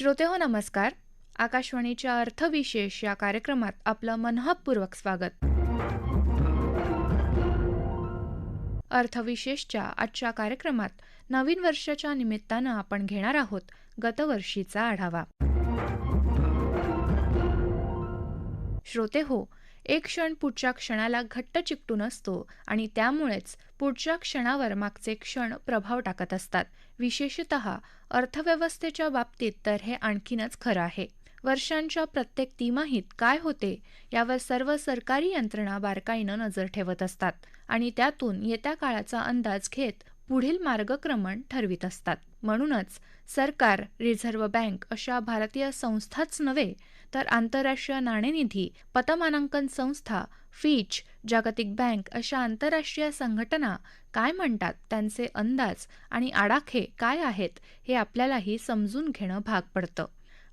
श्रोते हो नमस्कार. आकाशवाणीच्या अर्थविशेष या कार्यक्रमात आपलं मनहपूर्वक स्वागत. अर्थविशेषच्या आजच्या कार्यक्रमात नवीन वर्षाच्या निमित्तानं आपण घेणार आहोत गतवर्षीचा आढावा. श्रोते हो एक क्षण पुढच्या क्षणाला घट्ट चिकटून असतो आणि त्यामुळेच पुढच्या क्षणावर मागचे क्षण प्रभाव टाकत असतात. विशेषत अर्थव्यवस्थेच्या बाबतीत तर हे आणखीनच खरं आहे. वर्षांच्या प्रत्येक तिमाहीत काय होते यावर सर्व सरकारी यंत्रणा बारकाईनं नजर ठेवत असतात आणि त्यातून येत्या काळाचा अंदाज घेत पुढील मार्गक्रमण ठरवित असतात. म्हणूनच सरकार रिझर्व्ह बँक अशा भारतीय संस्थाच नव्हे तर आंतरराष्ट्रीय नाणेनिधी पतमानांकन संस्था फीच जागतिक बँक अशा आंतरराष्ट्रीय संघटना काय म्हणतात त्यांचे अंदाज आणि आडाखे काय आहेत हे आपल्यालाही समजून घेणं भाग पडतं.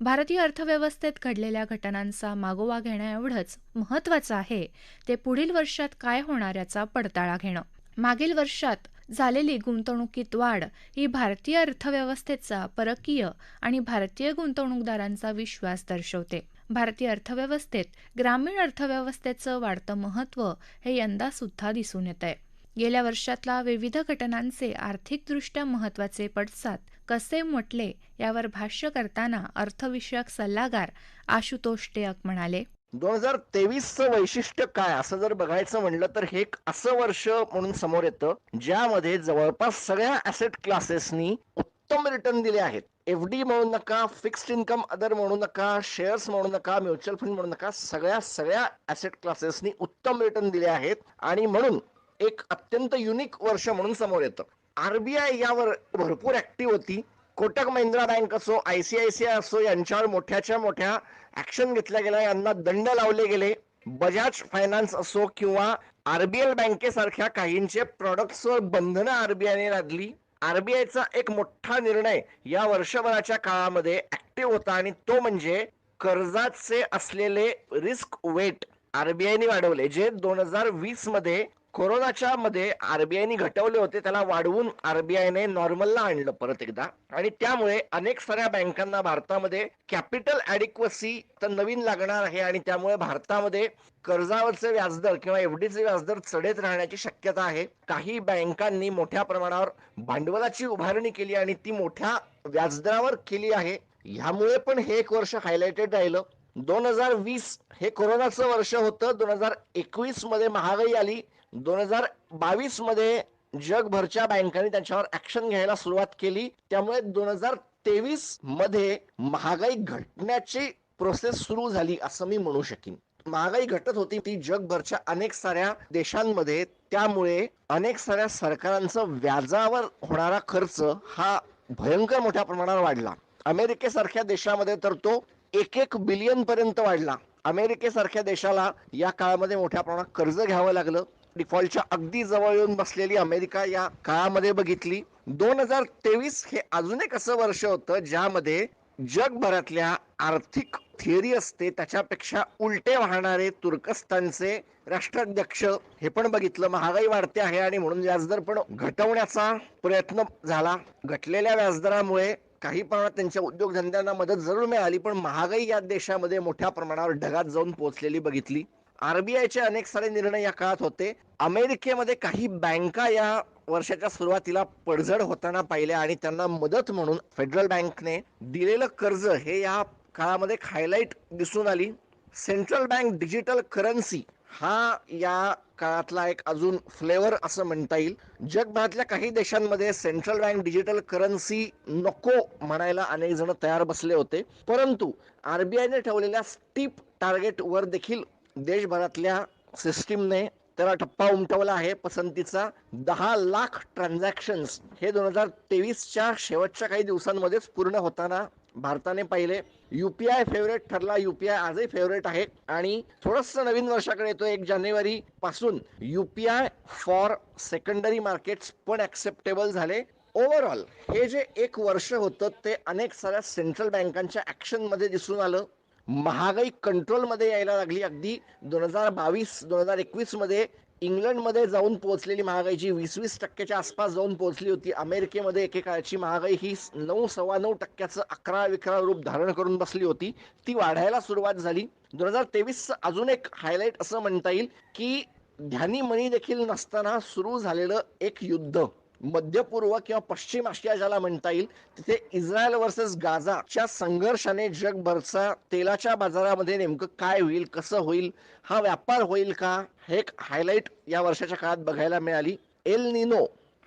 भारतीय अर्थव्यवस्थेत घडलेल्या घटनांचा मागोवा घेण्याएवढंच महत्त्वाचं आहे ते पुढील वर्षात काय होणार याचा पडताळा घेणं. मागील वर्षात झालेली गुंतवणुकीत वाढ ही भारतीय अर्थव्यवस्थेचा परकीय आणि भारतीय गुंतवणूकदारांचा विश्वास दर्शवते. भारतीय अर्थव्यवस्थेत ग्रामीण अर्थव्यवस्थेचं वाढतं महत्त्व हे यंदा सुद्धा दिसून येत आहे गेल्या वर्षातला विविध घटनांचे आर्थिकदृष्ट्या महत्त्वाचे पडसाद कसे म्हटले यावर भाष्य करताना अर्थविषयक सल्लागार आशुतोष टेयक म्हणाले दोन हजार तेवीसचं वैशिष्ट्य काय? असं जर बघायचं म्हणलं तर हे एक असं वर्ष म्हणून समोर येतं ज्यामध्ये जवळपास सगळ्या ऍसेट क्लासेसनी उत्तम रिटर्न दिले आहेत. एफ डी म्हणू नका फिक्स्ड इन्कम अदर म्हणू नका शेअर्स म्हणू नका म्युच्युअल फंड म्हणू नका सगळ्या सगळ्या ऍसेट क्लासेसनी उत्तम रिटर्न दिले आहेत. आणि म्हणून एक अत्यंत युनिक वर्ष म्हणून समोर येतं. आरबीआय यावर भरपूर ऍक्टिव्ह होती. कोटक महिंद्रा बँक असो I C I C I असो यांच्यावर मोठ्याच्या मोठ्या ऍक्शन घेतल्या गेल्या. यांना दंड लावले गेले. बजाज फायनान्स असो किंवा आरबीएल बँकेसारख्या काहींचे प्रॉडक्ट्सवर बंधनं आरबीआयने लादली. आरबीआयचा एक मोठा निर्णय या वर्षभराच्या काळामध्ये ऍक्टिव्ह होता आणि तो म्हणजे कर्जाचे असलेले रिस्क वेट आरबीआयने वाढवले जे दोन हजार वीसमध्ये कोरोनाच्या मध्ये आरबीआयने घटवले होते त्याला वाढवून आरबीआयने नॉर्मलला आणलं परत एकदा. आणि त्यामुळे अनेक साऱ्या बँकांना भारतामध्ये कॅपिटल ऍडिक्वसी तर नवीन लागणार आहे आणि त्यामुळे भारतामध्ये कर्जावरचे व्याजदर किंवा एफडीचे व्याजदर चढेत राहण्याची शक्यता आहे. काही बँकांनी मोठ्या प्रमाणावर भांडवलाची उभारणी केली आणि ती मोठ्या व्याजदरावर केली आहे. ह्यामुळे पण हे एक वर्ष हायलाइटेड राहिलं. दोन हजार वीस हे कोरोनाचं वर्ष होतं. दोन हजार एकवीसमध्ये महागाई आली. दोन हजार बावीसमध्ये जगभरच्या बँकांनी त्यांच्यावर ऍक्शन घ्यायला सुरुवात केली. त्यामुळे दोन हजार तेवीसमध्ये महागाई घटण्याची प्रोसेस सुरू झाली असं मी म्हणू शकेन. महागाई घटत होती ती जगभरच्या अनेक साऱ्या देशांमध्ये. त्यामुळे अनेक साऱ्या सरकारांचं व्याजावर होणारा खर्च हा भयंकर मोठ्या प्रमाणावर वाढला. अमेरिकेसारख्या देशामध्ये तर तो एक एक बिलियन पर्यंत वाढला. अमेरिकेसारख्या देशाला या काळामध्ये मोठ्या प्रमाणात कर्ज घ्यावं लागलं. डिफॉल्टच्या अगदी जवळ येऊन बसलेली अमेरिका या काळामध्ये बघितली. दोन हजार तेवीस हे अजून एक असं वर्ष होतं ज्यामध्ये जगभरातल्या आर्थिक थिअरी असते त्याच्यापेक्षा उलटे वाहणारे तुर्कस्तानचे राष्ट्राध्यक्ष हे पण बघितलं. महागाई वाढते आहे आणि म्हणून व्याजदर पण घटवण्याचा प्रयत्न झाला. घटलेल्या व्याजदरामुळे काही प्रमाणात त्यांच्या उद्योगधंद्यांना मदत जरूर मिळाली पण महागाई या देशामध्ये मोठ्या प्रमाणावर ढगात जाऊन पोहोचलेली बघितली. आरबीआयचे अनेक सारे निर्णय या काळात होते. अमेरिकेमध्ये काही बँका या वर्षाच्या सुरुवातीला पडझड होताना पाहिल्या आणि त्यांना मदत म्हणून फेडरल बँकने दिलेलं कर्ज हे या काळामध्ये हायलाईट दिसून आली. सेंट्रल बँक डिजिटल करन्सी हा या काळातला एक अजून फ्लेवर असं म्हणता येईल. जगभरातल्या काही देशांमध्ये सेंट्रल बँक डिजिटल करन्सी नको म्हणायला अनेक जण तयार बसले होते. परंतु आरबीआयने ठेवलेल्या स्टीप टार्गेट वर देखील देशभरातल्या सिस्टीमने त्याला टप्पा उमटवला आहे. पसंतीचा दहा लाख ट्रान्झॅक्शन्स हे दोन हजार तेवीसच्या शेवटच्या काही दिवसांमध्येच पूर्ण होताना भारताने पाहिले. युपीआय फेवरेट ठरला. युपीआय आजही फेवरेट आहे. आणि थोडस नवीन वर्षाकडे येतो एक जानेवारी पासून युपीआय फॉर सेकंडरी मार्केट्स पण ऍक्सेप्टेबल झाले. ओव्हरऑल हे जे एक वर्ष होतं ते अनेक साऱ्या सेंट्रल बँकांच्या ऍक्शनमध्ये दिसून आलं. महागाई कंट्रोलमध्ये यायला लागली. अगदी दोन हजार बावीस दोन हजार एकवीसमध्ये इंग्लंडमध्ये जाऊन पोहोचलेली महागाई जी वीस वीस टक्क्याच्या आसपास जाऊन पोहोचली होती. अमेरिकेमध्ये एकेकाळची महागाई ही नऊ सव्वा नऊ टक्क्याचं अकरा विकरा रूप धारण करून बसली होती. ती वाढायला सुरुवात झाली. दोन हजार तेवीसचं अजून एक हायलाईट असं म्हणता येईल की ध्यानी मनी देखील नसताना सुरू झालेलं एक युद्ध. मध्य पूर्व किंवा पश्चिम आशिया ज्याला म्हणता येईल तिथे इस्रायल वर्सेस गाझाच्या संघर्षाने जगभरचा तेलाच्या बाजारामध्ये नेमकं काय होईल कसं होईल हा व्यापार होईल का हे एक हायलाईट या वर्षाच्या काळात बघायला मिळाली. एल निनो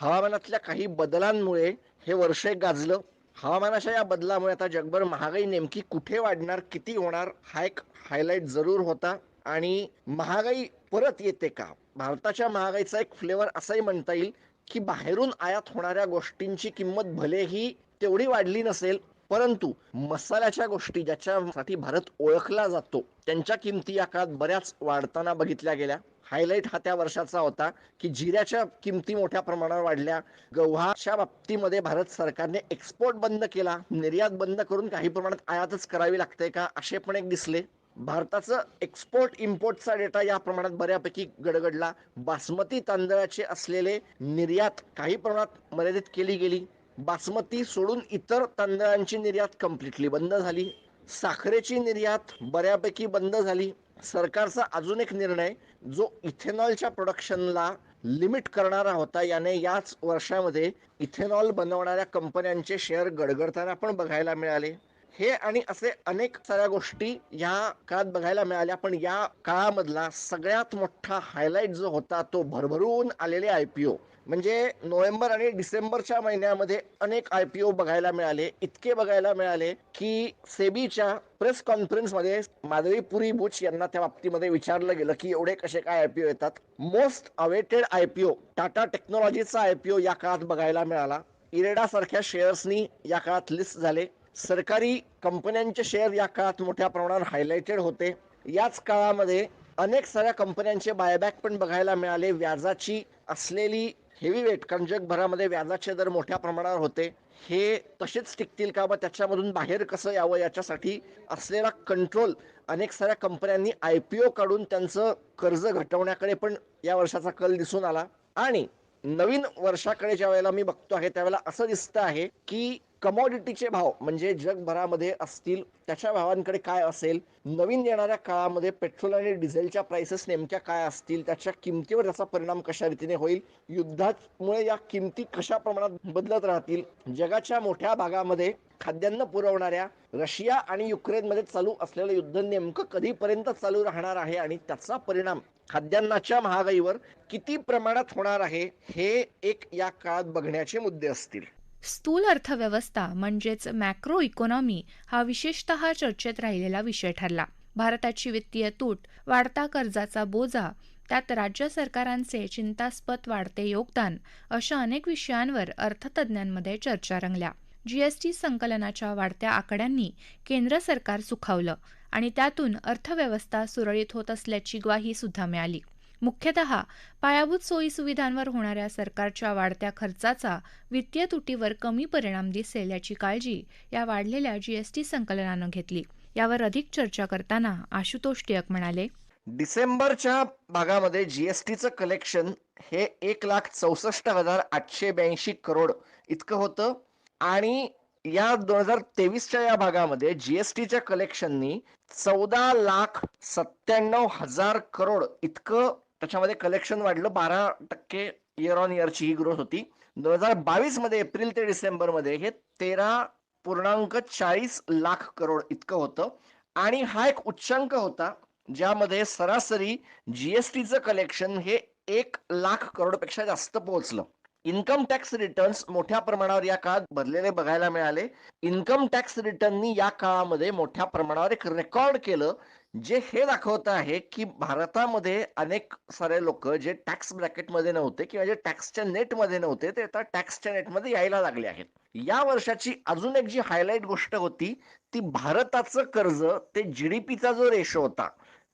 हवामानातल्या काही बदलांमुळे हे वर्ष एक गाजलं. हवामानाच्या या बदलामुळे आता जगभर महागाई नेमकी कुठे वाढणार किती होणार हा एक हायलाईट जरूर होता. आणि महागाई परत येते का? भारताच्या महागाईचा एक फ्लेवर असंही म्हणता येईल. की बाहेरून आयात होणाऱ्या गोष्टींची किंमत भलेही तेवढी वाढली नसेल परंतु मसाल्याच्या गोष्टी ज्याच्यासाठी भारत ओळखला जातो त्यांच्या किमती या काळात बऱ्याच वाढताना बघितल्या गेल्या. हायलाईट हा त्या वर्षाचा होता की जिऱ्याच्या किमती मोठ्या प्रमाणावर वाढल्या. गव्हाच्या बाबतीमध्ये भारत सरकारने एक्सपोर्ट बंद केला. निर्यात बंद करून काही प्रमाणात आयातच करावी लागते का असे पण एक दिसले. भारताचं एक्सपोर्ट इम्पोर्टचा डेटा या प्रमाणात बऱ्यापैकी गडगडला. बासमती तांदळाचे असलेले निर्यात काही प्रमाणात मर्यादित केली गेली. बासमती सोडून इतर तांदळांची निर्यात कम्प्लिटली बंद झाली. साखरेची निर्यात बऱ्यापैकी बंद झाली. सरकारचा अजून एक निर्णय जो इथेनॉलच्या प्रोडक्शनला लिमिट करणारा होता याने याच वर्षामध्ये इथेनॉल बनवणाऱ्या कंपन्यांचे शेअर गडगडताना पण बघायला मिळाले. हे आणि असे अनेक साऱ्या गोष्टी या काळात बघायला मिळाल्या पण या काळामधला सगळ्यात मोठा हायलाईट जो होता तो भरभरून आलेले आय पी ओ म्हणजे नोव्हेंबर आणि डिसेंबरच्या महिन्यामध्ये अनेक आय पी ओ बघायला मिळाले. इतके बघायला मिळाले की सेबीच्या प्रेस कॉन्फरन्समध्ये माधवी पुरी बुच यांना त्या बाबतीमध्ये विचारलं गेलं की एवढे कसे काय आय पी ओ येतात? Most awaited I P O Tata टेक्नॉलॉजीचा आय पी ओ या काळात बघायला मिळाला. इरेडा सारख्या शेअर्सनी या काळात लिस्ट झाले. सरकारी कंपन्यांचे शेअर या काळात मोठ्या प्रमाणावर हायलाइटेड होते. याच काळामध्ये अनेक साऱ्या कंपन्यांचे बायबॅक पण बघायला मिळाले. व्याजाची असलेली हेवी वेट कारण जगभरामध्ये व्याजाचे दर मोठ्या प्रमाणावर होते. हे तसेच टिकतील का? व त्याच्यामधून बाहेर कसं यावं याच्यासाठी असलेला कंट्रोल अनेक साऱ्या कंपन्यांनी आय पी ओ काढून त्यांचं कर्ज घटवण्याकडे पण या वर्षाचा कल दिसून आला. आणि नवीन वर्षाकडे ज्या वेळेला मी बघतो आहे त्यावेळेला असं दिसतं आहे की कमॉडिटीचे भाव म्हणजे जगभरामध्ये असतील त्याच्या भावांकडे काय असेल नवीन येणाऱ्या काळामध्ये पेट्रोल आणि डिझेलच्या प्राइसेस नेमक्या काय असतील त्याच्या किमतीवर त्याचा परिणाम कशा रीतीने होईल युद्धामुळे या किमती कशा प्रमाणात बदलत राहतील जगाच्या मोठ्या भागामध्ये खाद्यान्न पुरवणाऱ्या रशिया आणि युक्रेनमध्ये चालू असलेलं युद्ध नेमकं कधीपर्यंत चालू राहणार आहे आणि त्याचा परिणाम खाद्यान्नाच्या महागाईवर किती प्रमाणात होणार आहे हे एक या काळात बघण्याचे मुद्दे असतील. स्थूल अर्थव्यवस्था म्हणजेच मॅक्रो इकॉनॉमी हा विशेषतः चर्चेत राहिलेला विषय ठरला. भारताची वित्तीय तूट वाढता कर्जाचा बोजा त्यात राज्य सरकारांचे चिंतास्पद वाढते योगदान अशा अनेक विषयांवर अर्थतज्ज्ञांमध्ये चर्चा रंगल्या. जीएसटी संकलनाच्या वाढत्या आकड्यांनी केंद्र सरकार सुखावलं आणि त्यातून अर्थव्यवस्था सुरळीत होत असल्याची ग्वाही सुद्धा मिळाली. मुख्यतः पायाभूत सोयीसुविधांवर होणाऱ्या सरकारच्या वाढत्या खर्चाचा वित्तीय तुटीवर कमी परिणाम दिसेल याची काळजी या वाढलेल्या जीएसटी संकलनानं घेतली. यावर अधिक चर्चा करताना आशुतोष टिळक म्हणाले. डिसेंबरच्या भागामध्ये जीएसटीचं कलेक्शन हे एक लाख चौसष्ट हजार आठशे ब्याऐंशी करोड इतकं होतं. आणि या दोन हजार तेवीसच्या या भागामध्ये जीएसटीच्या कलेक्शननी चौदा लाख सत्त्याण्णव हजार करोड इतकं त्याच्यामध्ये कलेक्शन वाढलं बारा टक्के इयर ऑन इयरची ही ग्रोथ होती. दोन हजार बावीसमध्ये एप्रिल ते डिसेंबरमध्ये हे तेरा पूर्णांक चाळीस लाख करोड इतकं होतं. आणि हा एक उच्चांक होता ज्यामध्ये सरासरी जीएसटीचं कलेक्शन हे एक लाख करोडपेक्षा जास्त पोहोचलं. इन्कम टॅक्स रिटर्न्स मोठ्या प्रमाणावर या काळात भरलेले बघायला मिळाले. इन्कम टॅक्स रिटर्ननी या काळामध्ये मोठ्या प्रमाणावर एक रेकॉर्ड केलं. जे हे दाखवत आहे की भारतामध्ये अनेक सारे लोक जे टॅक्स ब्रॅकेटमध्ये नव्हते किंवा जे टॅक्सच्या नेटमध्ये नव्हते ते आता टॅक्सच्या नेटमध्ये यायला लागले आहेत. या वर्षाची अजून एक जी हायलाईट गोष्ट होती ती भारताचं कर्ज ते जीडीपीचा जो रेशो होता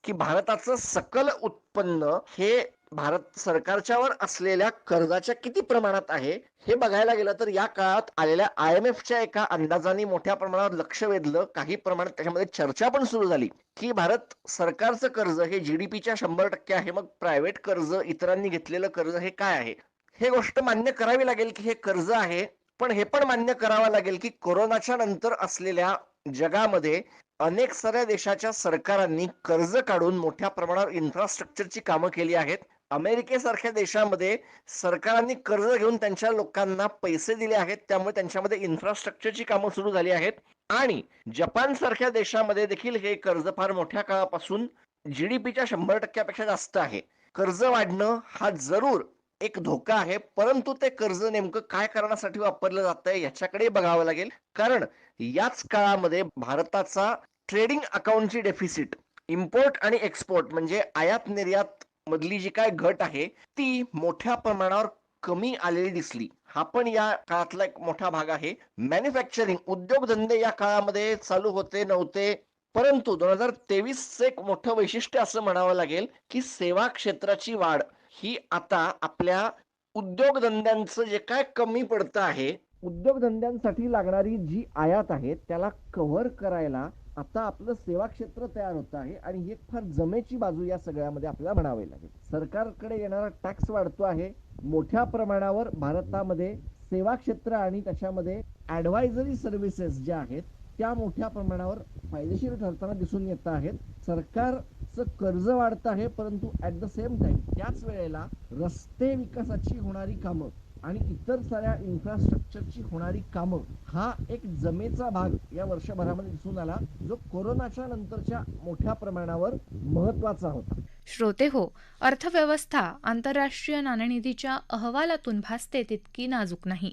की भारताचं सकल उत्पन्न हे भारत सरकारच्यावर असलेल्या कर्जाच्या किती प्रमाणात आहे हे बघायला गेलं तर या काळात आलेल्या आय एम एफच्या एका अंदाजाने मोठ्या प्रमाणावर लक्ष वेधलं काही प्रमाणात त्याच्यामध्ये चर्चा पण सुरू झाली की भारत सरकारचं कर्ज हे जीडीपीच्या शंभर टक्के आहे मग प्रायव्हेट कर्ज इतरांनी घेतलेलं कर्ज हे काय आहे? हे गोष्ट मान्य करावी लागेल की हे कर्ज आहे पण हे पण मान्य करावं लागेल की कोरोनाच्या नंतर असलेल्या जगामध्ये अनेक साऱ्या देशाच्या सरकारांनी कर्ज काढून मोठ्या प्रमाणावर इन्फ्रास्ट्रक्चरची कामं केली आहेत. अमेरिकेसारख्या देशामध्ये सरकारांनी कर्ज घेऊन त्यांच्या लोकांना पैसे दिले आहेत. त्यामुळे त्यांच्यामध्ये इन्फ्रास्ट्रक्चरची कामं सुरू झाली आहेत. आणि जपान सारख्या देशामध्ये देखील हे कर्ज फार मोठ्या काळापासून जीडीपीच्या शंभर टक्क्यापेक्षा जास्त आहे. कर्ज वाढणं हा जरूर एक धोका आहे. परंतु ते कर्ज नेमकं काय करण्यासाठी वापरलं जात आहे याच्याकडे बघावं लागेल. कारण याच काळामध्ये भारताचा ट्रेडिंग अकाउंटची डेफिसिट इम्पोर्ट आणि एक्सपोर्ट म्हणजे आयात निर्यात मधली जी काय घट आहे ती मोठ्या प्रमाणावर कमी आलेली दिसली. हा पण या काळातला एक मोठा भाग आहे. मॅन्युफॅक्चरिंग उद्योगधंदे या काळामध्ये चालू होते नव्हते. परंतु दोन हजार तेवीस एक मोठं वैशिष्ट्य असं म्हणावं लागेल की सेवा क्षेत्राची वाढ ही आता आपल्या उद्योगधंद्यांचं जे काय कमी पडतं आहे उद्योगधंद्यांसाठी लागणारी जी आयात आहे त्याला कव्हर करायला आता आपलं सेवा क्षेत्र तयार होत आहे आणि ही एक फार जमेची बाजू या सगळ्यामध्ये आपल्याला म्हणावी लागेल. सरकारकडे येणारा टॅक्स वाढतो आहे. मोठ्या प्रमाणावर भारतामध्ये सेवा क्षेत्र आणि त्याच्यामध्ये ऍडवायझरी सर्व्हिसेस ज्या आहेत त्या मोठ्या प्रमाणावर फायदेशीर ठरताना दिसून येत आहेत. सरकारचं कर्ज वाढत आहे परंतु ऍट द सेम टाइम त्याच वेळेला रस्ते विकासाची होणारी कामं आणि इतर साऱ्या इन्फ्रास्ट्रक्चरची होणारी कामं हा एक जमेचा भाग या वर्षभरामध्ये दिसून आला जो कोरोनाच्या नंतरच्या मोठ्या प्रमाणावर महत्त्वाचा होता. श्रोते हो अर्थव्यवस्था आंतरराष्ट्रीय नाणेनिधीच्या अहवालातून भासते तितकी नाजूक नाही.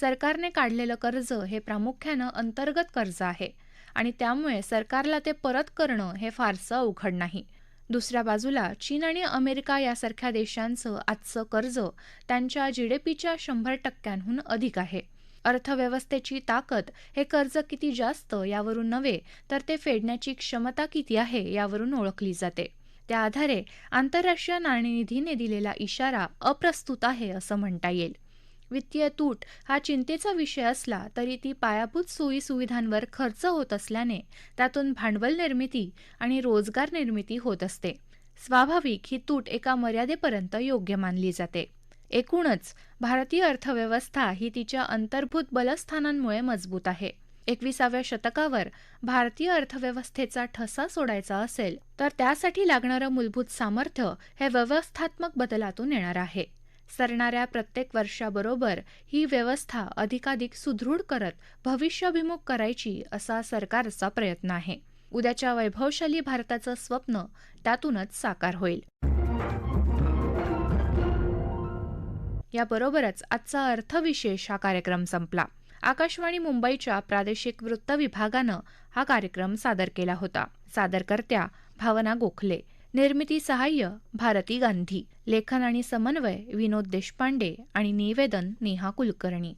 सरकारने काढलेलं कर्ज हे प्रामुख्यानं अंतर्गत कर्ज आहे आणि त्यामुळे सरकारला ते परत करणं हे फारसं अवघड नाही. दुसऱ्या बाजूला चीन आणि अमेरिका यासारख्या देशांचं आजचं कर्ज त्यांच्या जीडीपीच्या शंभर टक्क्यांहून अधिक आहे. अर्थव्यवस्थेची ताकद हे कर्ज किती जास्त यावरून नव्हे तर ते फेडण्याची क्षमता किती आहे यावरून ओळखली जाते. त्या आधारे आंतरराष्ट्रीय नाणेनिधीने दिलेला इशारा अप्रस्तुत आहे असं म्हणता येईल. वित्तीय तूट हा चिंतेचा विषय असला तरी ती पायाभूत सोयीसुविधांवर खर्च होत असल्याने त्यातून भांडवल निर्मिती आणि रोजगार निर्मिती होत असते. स्वाभाविक ही तूट एका मर्यादेपर्यंत योग्य मानली जाते. एकूणच भारतीय अर्थव्यवस्था ही तिच्या अंतर्भूत बलस्थानांमुळे मजबूत आहे. एकविसाव्या शतकावर भारतीय अर्थव्यवस्थेचा ठसा सोडायचा असेल तर त्यासाठी लागणारं मूलभूत सामर्थ्य हे व्यवस्थात्मक बदलातून येणार आहे. सरणाऱ्या प्रत्येक वर्षाबरोबर ही व्यवस्था अधिकाधिक सुदृढ करत भविष्याभिमुख करायची असा सरकारचा प्रयत्न आहे. उद्याच्या वैभवशाली भारताचं स्वप्न त्यातूनच साकार होईल. याबरोबरच आजचा अर्थविशेष हा कार्यक्रम संपला. आकाशवाणी मुंबईच्या प्रादेशिक वृत्त विभागानं हा कार्यक्रम सादर केला होता. सादरकर्त्या भावना गोखले. निर्मिती सहाय्य भारती गांधी. लेखन आणि समन्वय विनोद देशपांडे आणि निवेदन नेहा कुलकर्णी.